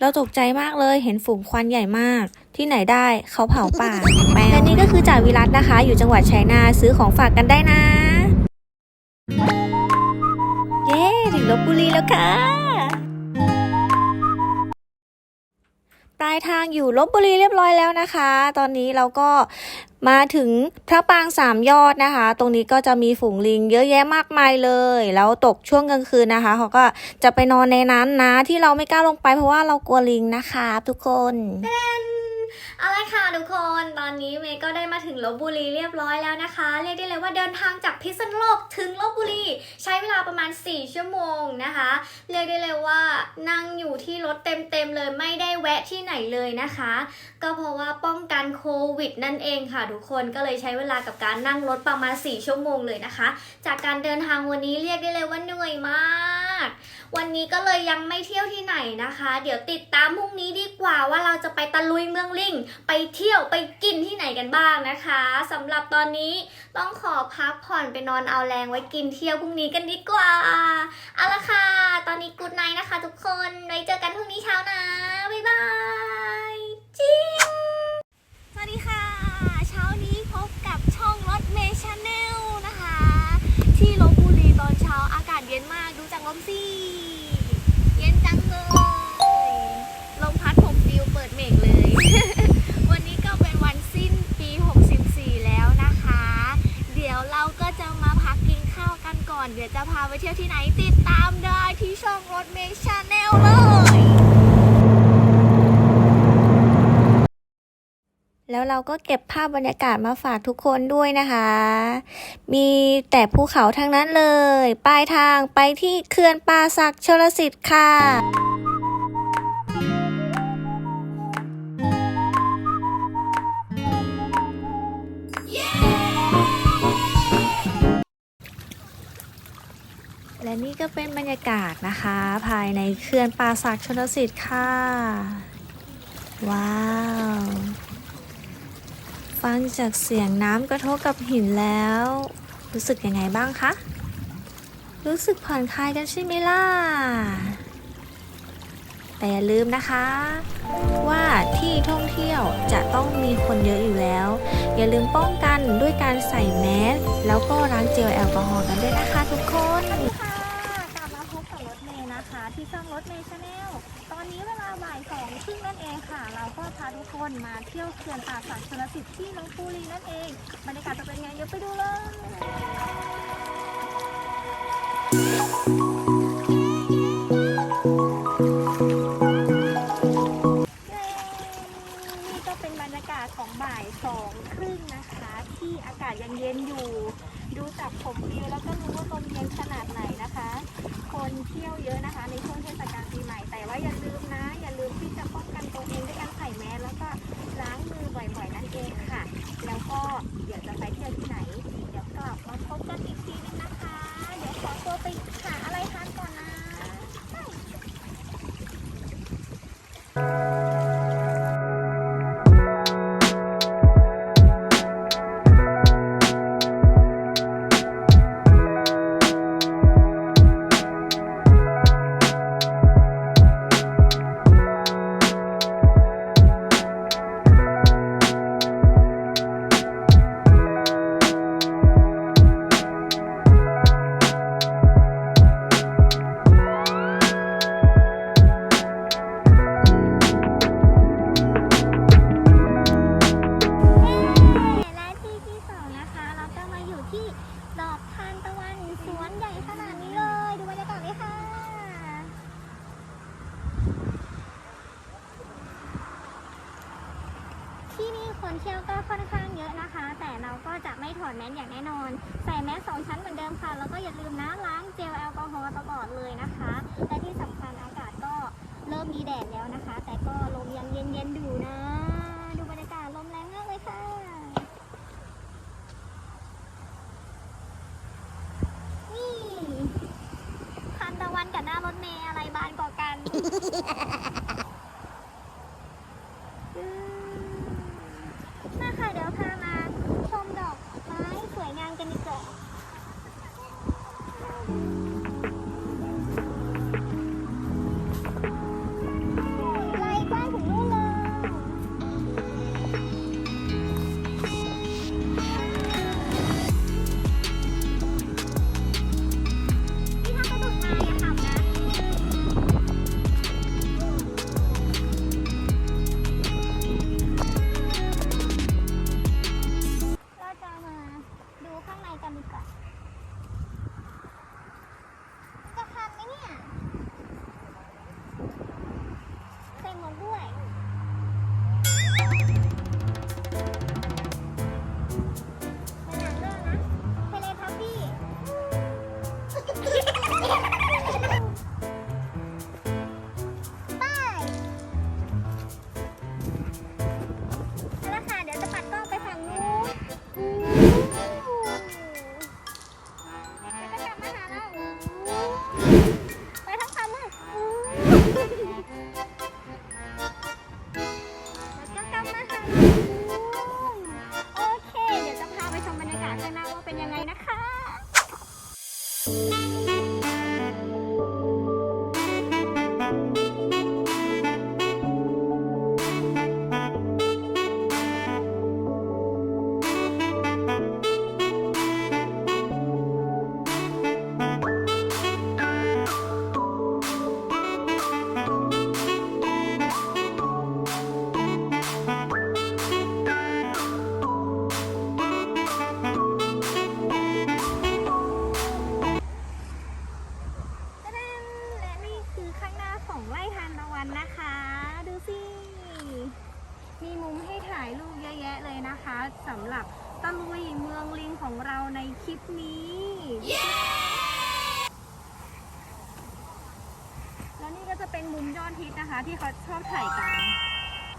เราตกใจมากเลยเห็นฝูงควันใหญ่มาก ที่ไหนได้เขาเผาป่าแปลและนี่ก็คือจ่าวิรัตนะคะ อยู่จังหวัดชัยนาทซื้อของฝากกันได้นะ เย้ถึงลบบุรีแล้วค่ะปลายทางอยู่ลบบุรีเรียบร้อยแล้วนะคะ ตอนนี้เราก็ มาถึงพระปางสามยอดนะคะ ตรงนี้ก็จะมีฝูงลิงเยอะแยะมากมายเลย แล้วตกช่วงกลางคืนนะคะเขาก็จะไปนอนในนั้นนะที่เราไม่กล้าลงไปเพราะว่าเรากลัวลิงนะคะ ทุกคน เอาละค่ะทุกคนตอนนี้เมย์ก็ได้มาถึงลบบุรีเรียบร้อยแล้วนะคะ เรียกได้เลยว่าเดินทางจากพิษณุโลกถึงลบบุรี ใช้เวลาประมาณ 4 ชั่วโมงนะคะ เรียกได้เลยว่านั่งอยู่ที่รถเต็มๆเลยไม่ได้แวะที่ไหนเลยนะคะ ก็เพราะว่าป้องกันโควิดนั่นเองค่ะทุกคนก็เลยใช้เวลากับการนั่งรถประมาณ 4 ชั่วโมงเลยนะคะ จากการเดินทางวันนี้เรียกได้เลยว่าเหนื่อยมาก วันนี้ก็เลยยังไม่เที่ยวที่ไหนนะคะ เดี๋ยวติดตามพรุ่งนี้ดีกว่าว่าเราจะไปตะลุยเมืองลิงไปเที่ยวไปกินที่ไหนกันบ้างนะคะสำหรับตอนนี้ต้องขอพักผ่อนไปนอนเอาแรงไว้กินเที่ยวพรุ่งนี้กันดีกว่าเอาละค่ะ ตอนนี้กูดไนนะคะ ทุกคนไว้เจอกันพรุ่งนี้เช้านะบ๊ายบายจิ อนเดี๋ยวจะพาไปเที่ยวที่ไหนติดตามได้ที่ช่องรถเมย์ชาแนลเลย แล้วเราก็เก็บภาพบรรยากาศมาฝากทุกคนด้วยนะคะ มีแต่ภูเขาทั้งนั้นเลย ปลายทางไปที่เขื่อนป่าสักชลสิทธิ์ค่ะ และนี่ก็เป็นบรรยากาศนะคะ ภายในเขื่อนป่าสักชลสิทธิ์ค่ะ ว้าว ฟังจากเสียงน้ำกระทบกับหินแล้ว รู้สึกยังไงบ้างคะ รู้สึกผ่อนคลายกันใช่ไหมล่ะ แต่อย่าลืมนะคะ ว่าที่ท่องเที่ยวจะต้องมีคนเยอะอยู่แล้ว อย่าลืมป้องกันด้วยการใส่แมสแล้วก็ล้างเจลแอลกอฮอล์กันด้วยนะคะทุกคน ค่ะกลับมาพบกับรถเมย์นะคะ ที่ ช่องรถเมย์ชาแนลตอนนี้เวลาบ่ายสองครึ่งนั่นเองค่ะ เราก็พาทุกคนมาเที่ยวเขื่อนป่าสักชลสิทธิ์ที่ลบบุรีนั่นเองบรรยากาศจะเป็นไงเดี๋ยวไปดูเลยนี่ก็เป็นบรรยากาศของบ่ายสองครึ่งนะคะที่อากาศยังเย็นอยู่ ดูจากผมวิวแล้วก็รู้ว่าลมเย็นขนาดไหน คนเที่ยวเยอะนะคะ ในช่วงเทศกาลปีใหม่ แต่ว่าอย่าลืมนะ อย่าลืมที่จะป้องกันตัวเองด้วยการใส่แมสแล้วก็ล้างมือบ่อยๆนั่นเองค่ะ แล้วก็เดี๋ยวจะไปเที่ยวที่ไหน เดี๋ยวกลับมาพบกันอีกทีนึงนะคะ เดี๋ยวขอตัวไปหาอะไรค่ะ แดดแล้วนะคะ แต่ก็ลมยังเย็นๆอยู่นะ ไร่ทานตะวันนะคะ ดูสิ มีมุมให้ถ่ายรูปเยอะแยะเลยนะคะสำหรับตะลุยเมืองลิงของเราในคลิปนี้แล้วนี่ก็จะเป็นมุมยอดฮิตนะคะ ที่เขาชอบถ่ายกัน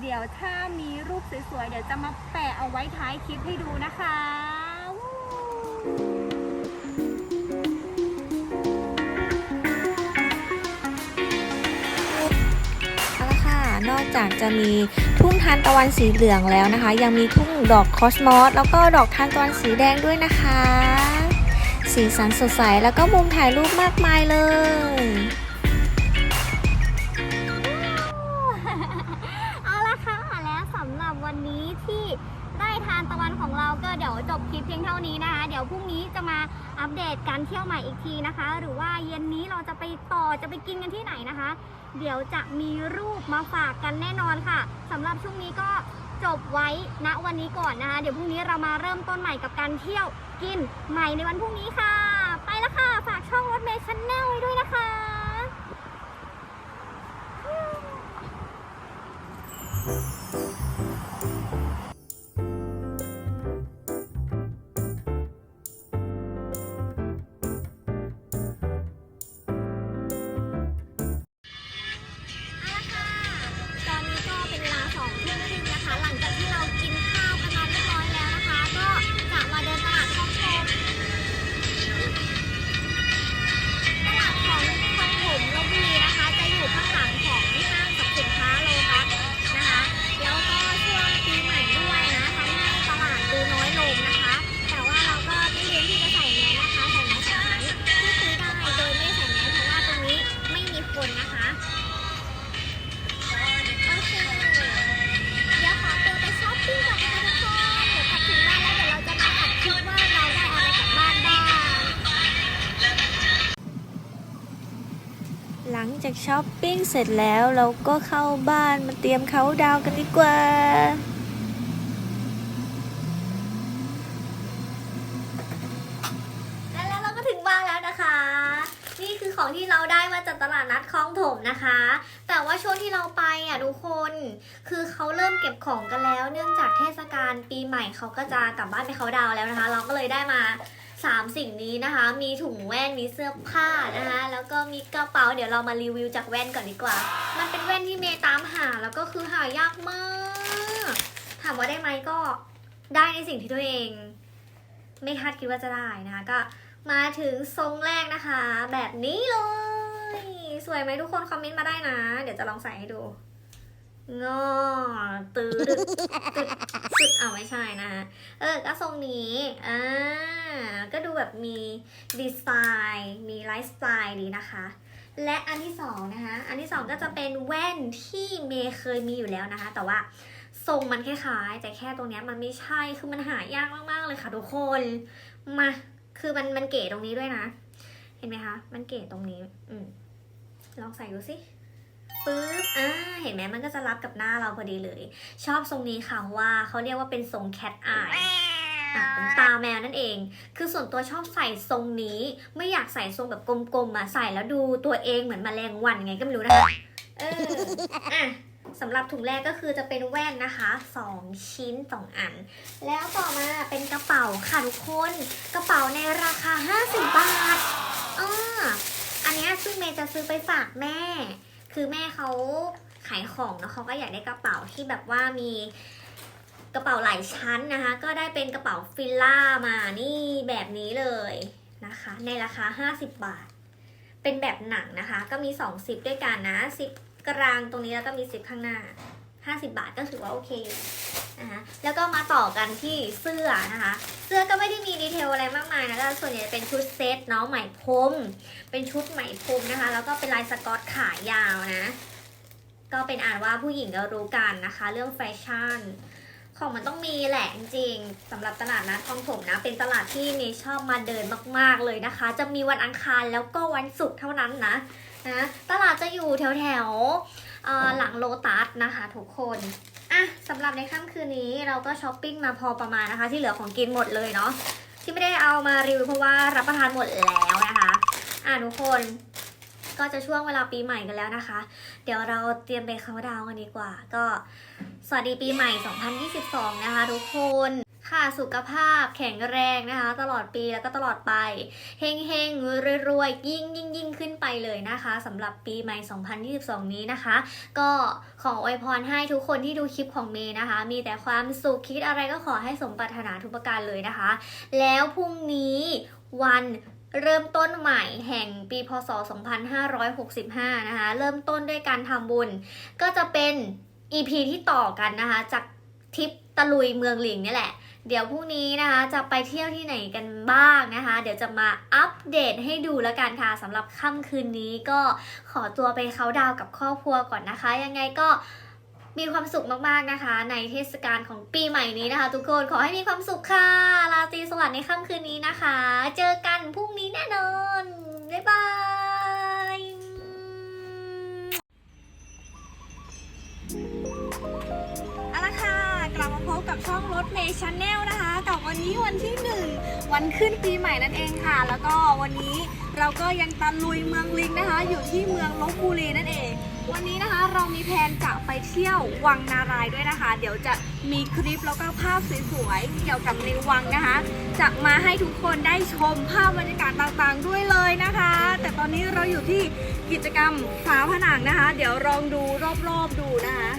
เดี๋ยวถ้ามีรูปสวยๆ เดี๋ยวจะมาแปะเอาไว้ท้ายคลิปให้ดูนะคะวู้ จากจะมีทุ่งทานตะวันสีเหลืองแล้วนะคะ ยังมีทุ่งดอกคอสมอสแล้วก็ดอกทานตะวันสีแดงด้วยนะคะ สีสันสดใสแล้วก็มุมถ่ายรูปมากมายเลยเอาละค่ะแล้วสำหรับวันนี้ที่ได้ทานตะวันของเราก็เดี๋ยวจบคลิปเพียงเท่านี้นะคะ เดี๋ยวพรุ่งนี้จะมาอัปเดตการเที่ยวใหม่อีกทีนะคะ หรือว่าเย็นนี้เราจะไปต่อจะไปกินกันที่ไหนนะคะ เดี๋ยวจะมีรูปมาฝากกันแน่นอนค่ะสำหรับช่วงนี้ก็จบไว้ณวันนี้ก่อนนะคะ เดี๋ยวพรุ่งนี้เรามาเริ่มต้นใหม่กับการเที่ยวกินใหม่ในวันพรุ่งนี้ค่ะ ไปแล้วค่ะ ฝากช่องรถเมย์ชแนลไว้ด้วยนะคะเเสร็จแล้วเราก็เข้าบ้านมาเตรียมเขาดาวกันดีกว่า และแล้วเราก็ถึงบ้านแล้วนะคะ นี่คือของที่เราได้มาจากตลาดนัดคลองถมนะคะ แต่ว่าช่วงที่เราไปอะทุกคน คือเขาเริ่มเก็บของกันแล้ว เนื่องจากเทศกาลปีใหม่เขาก็จะกลับบ้านไปเขาดาวแล้วนะคะ เราก็เลยได้มา สามสิ่งนี้นะคะ มีถุงแว่นมีเสื้อผ้านะคะ แล้วก็มีกระเป๋าเดี๋ยวเรามารีวิวจากแว่นก่อนดีกว่า มันเป็นแว่นที่เมย์ตามหาแล้วก็คือหายากมาก ถามว่าได้ไหมก็ได้ในสิ่งที่ตัวเอง ไม่คาดคิดว่าจะได้นะคะก็มาถึงทรงแรกนะคะ แบบนี้เลย สวยไหมทุกคนคอมเมนต์มาได้นะ เดี๋ยวจะลองใส่ให้ดู งอตื้อดึกตึดตึดเอาไม่ใช่นะเออ ก็ทรงนี้อ่าก็ดูแบบมีดีไซน์ มีไลฟ์สไตล์ดีนะคะ และอันที่สองนะคะ อันที่สองก็จะเป็นแว่นที่เมย์เคยมีอยู่แล้วนะคะ แต่ว่าทรงมันคล้ายๆ แต่แค่ตรงนี้มันไม่ใช่ คือมันหายากมากๆเลยค่ะทุกคน มา คือมันมันเก๋ตรงนี้ด้วยนะ เห็นไหมคะ มันเก๋ตรงนี้ อืมลองใส่ดูสิ ปึ๊บอ่าเห็นไหมมันก็จะรับกับหน้าเราพอดีเลย ชอบทรงนี้ค่ะว่าเขาเรียกว่าเป็นทรงแคทอายตาแมวนั่นเอง คือส่วนตัวชอบใส่ทรงนี้ ไม่อยากใส่ทรงแบบกลมๆอะใส่แล้วดูตัวเองเหมือนแมลงวันไงก็ไม่รู้นะคะเอออะสำหรับถุงแรกก็คือจะเป็นแว่นนะคะสองชิ้นสองอัน แล้วต่อมาเป็นกระเป๋าค่ะทุกคน กระเป๋าในราคา 50 บาทอ่าอันนี้ซึ่งเมย์จะซื้อไปฝากแม่ คือแม่เขาขายของแล้วเขาก็อยากได้กระเป๋าที่แบบว่ามีกระเป๋าหลายชั้นนะคะ ก็ได้เป็นกระเป๋าฟิลล่ามานี่แบบนี้เลยนะคะ ในราคา 50 บาท เป็นแบบหนังนะคะ ก็มี 2 ซิปด้วยกันนะซิปกลางตรงนี้แล้วก็มีซิปข้างหน้า 50 บาทก็ถือว่าโอเคอยู่นะคะแล้วก็มาต่อกันที่เสื้อนะคะ เสื้อก็ไม่ได้มีดีเทลอะไรมากมายนะก็ส่วนใหญ่เป็นชุดเซตเนาะไหมพรม เป็นชุดไหมพรมนะคะ แล้วก็เป็นลายสกอตขายาวนะ ก็เป็นอ่านว่าผู้หญิงก็รู้กันนะคะ เรื่องแฟชั่นของมันต้องมีแหละจริงๆสำหรับตลาดนัดคลองถมนะ เป็นตลาดที่เมย์ชอบมาเดินมากๆเลยนะคะ จะมีวันอังคารแล้วก็วันศุกร์เท่านั้นนะนะตลาดจะอยู่แถวๆเอ่อ หลังโลตัสนะคะทุกคนอะสำหรับในค่ำคืนนี้เราก็ช้อปปิ้งมาพอประมาณนะคะ ที่เหลือของกินหมดเลยเนาะที่ไม่ได้เอามารีวิวเพราะว่ารับประทานหมดแล้วนะคะอะทุกคนก็จะช่วงเวลาปีใหม่กันแล้วนะคะ เดี๋ยวเราเตรียมไปเขาน์ดาวกันดีกว่า ก็สวัสดีปีใหม่ 2022 นะคะทุกคน ค่ะสุขภาพแข็งแรงนะคะ ตลอดปีแล้วก็ตลอดไปเฮงเฮงรวยๆยิ่งยิ่งยิ่งขึ้นไปเลยนะคะสำหรับปีใหม่ 2022 นี้นะคะ ก็ขออวยพรให้ทุกคนที่ดูคลิปของเมย์นะคะ มีแต่ความสุขคิดอะไรก็ขอให้สมปรารถนาทุกประการเลยนะคะ แล้วพรุ่งนี้วันเริ่มต้นใหม่แห่งปีพศ 2565 นะคะ เริ่มต้นด้วยการทำบุญ ก็จะเป็น EP ที่ต่อกันนะคะ จากทริปตะลุยเมืองหลิงนี่แหละ เดี๋ยวพรุ่งนี้นะคะจะไปเที่ยวที่ไหนกันบ้างนะคะ เดี๋ยวจะมาอัปเดตให้ดูแล้วกันค่ะสำหรับค่ำคืนนี้ก็ขอตัวไปเขาดาวกับครอบครัวก่อนนะคะ ยังไงก็มีความสุขมากๆนะคะ ในเทศกาลของปีใหม่นี้นะคะ ทุกคนขอให้มีความสุขค่ะราตรีสวัสดิ์ในค่ำคืนนี้นะคะ เจอกันพรุ่งนี้แน่นอนบ๊ายบาย กับช่องรถเมย์ชาแนลนะคะ กับวันนี้วันที่หนึ่งวันขึ้นปีใหม่นั่นเองค่ะ แล้วก็วันนี้เราก็ยังตะลุยเมืองลิงนะคะ อยู่ที่เมืองลบบุรีนั่นเอง วันนี้นะคะเรามีแผนจะไปเที่ยววังนารายด้วยนะคะ เดี๋ยวจะมีคลิปแล้วก็ภาพสวยๆเกี่ยวกับในวังนะคะ จะมาให้ทุกคนได้ชมภาพบรรยากาศต่างๆด้วยเลยนะคะ แต่ตอนนี้เราอยู่ที่กิจกรรมฝาผนังนะคะ เดี๋ยวลองดูรอบๆดูนะคะ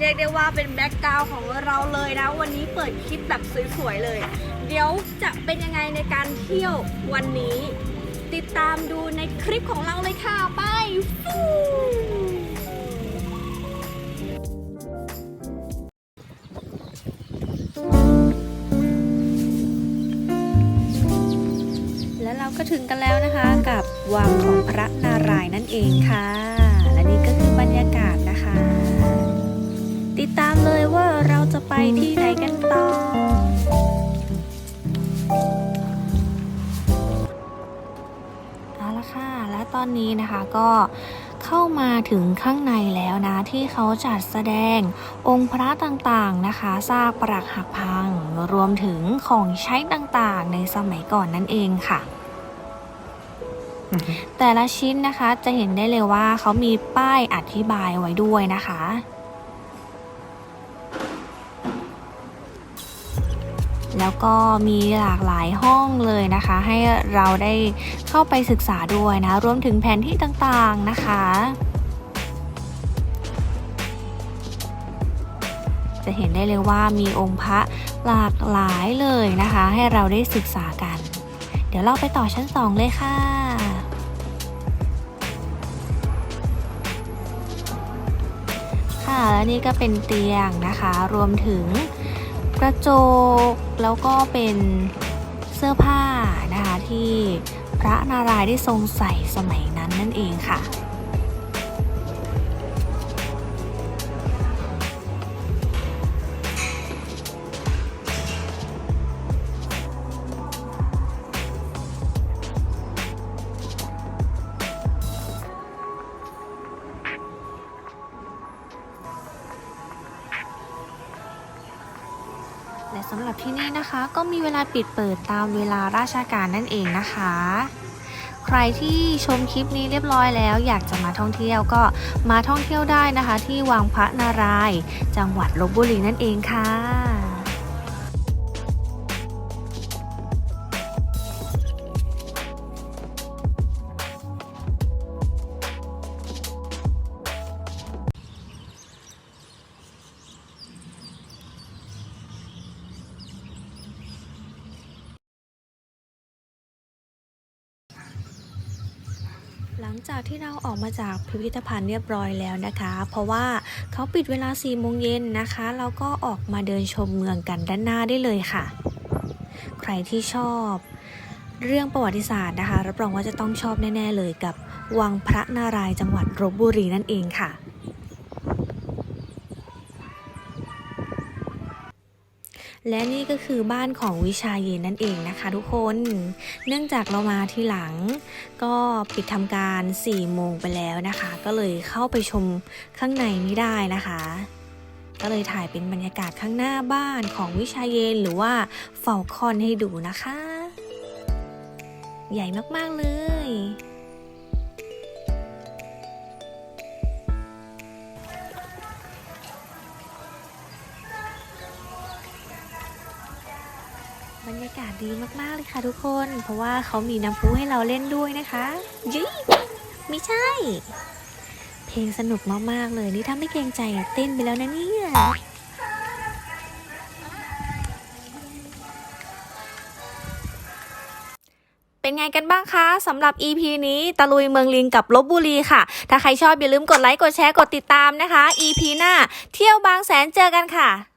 เรียกได้ว่าเป็นแบ็กกราวของเราเลยนะ วันนี้เปิดคลิปแบบสวยๆเลย เดี๋ยวจะเป็นยังไงในการเที่ยววันนี้ ติดตามดูในคลิปของเราเลยค่ะ ไปฟูและเราก็ถึงกันแล้วนะคะกับวังของพระนารายณ์นั่นเองค่ะ และนี่ก็คือบรรยากาศนะคะ ติดตามเลยว่าเราจะไปที่ไหนกันต่อ เอาละค่ะ และตอนนี้นะคะก็เข้ามาถึงข้างในแล้วนะ ที่เขาจัดแสดงองค์พระต่างๆนะคะซากปรักหักพัง รวมถึงของใช้ต่างๆ ในสมัยก่อนนั่นเองค่ะแต่ละชิ้นนะคะจะเห็นได้เลยว่าเขามีป้ายอธิบายไว้ด้วยนะคะ แล้วก็มีหลากหลายห้องเลยนะคะ ให้เราได้เข้าไปศึกษาด้วยนะ รวมถึงแผนที่ต่างๆนะคะจะเห็นได้เลยว่ามีองค์พระหลากหลายเลยนะคะ ให้เราได้ศึกษากัน เดี๋ยวเราไปต่อชั้น 2 เลยค่ะ ค่ะและนี่ก็เป็นเตียงนะคะ รวมถึง กระจกแล้วก็เป็นเสื้อผ้านะคะที่พระนารายณ์ได้ทรงใส่สมัยนั้นนั่นเองค่ะและ ก็มีเวลาปิดเปิดตามเวลาราชการนั่นเองนะคะ ใครที่ชมคลิปนี้เรียบร้อยแล้ว อยากจะมาท่องเที่ยวก็มาท่องเที่ยวได้นะคะ ที่วังพระนารายณ์จังหวัดลบบุรีนั่นเองค่ะ จากที่เราออกมาจากพิพิธภัณฑ์เรียบร้อยแล้วนะคะ เพราะว่าเขาปิดเวลา4โมงเย็นนะคะแล้วก็ออกมาเดินชมเมืองกันด้านหน้าได้เลยค่ะ ใครที่ชอบ เรื่องประวัติศาสตร์นะคะ รับรองว่าจะต้องชอบแน่ ๆ เลยกับวังพระนารายณ์จังหวัดลบบุรีนั่นเองค่ะ และนี่ก็คือบ้านของวิชาเยนนั่นเองนะคะทุกคน เนื่องจากเรามาทีหลัง ก็ปิดทำการ4โมงไปแล้วนะคะ ก็เลยเข้าไปชมข้างในไม่ได้นะคะ ก็เลยถ่ายเป็นบรรยากาศข้างหน้าบ้านของวิชาเยนหรือว่าเฝ้าคอนให้ดูนะคะ ใหญ่มากๆเลย ยากาศดีมากๆเลยค่ะทุกคน เพราะว่าเขามีน้ำพุให้เราเล่นด้วยนะคะยี่ไม่ใช่ เพลงสนุกมากๆเลยนี่ถ้าไม่เกรงใจเต้นไปแล้วนะเนี่ยเป็นไงกันบ้างคะสำหรับ EP นี้ตะลุยเมืองลิงกับลบบุรีค่ะ ถ้าใครชอบอย่าลืมกดไลค์ กดแชร์ กดติดตามนะคะ EP หน้า เที่ยวบางแสนเจอกันค่ะ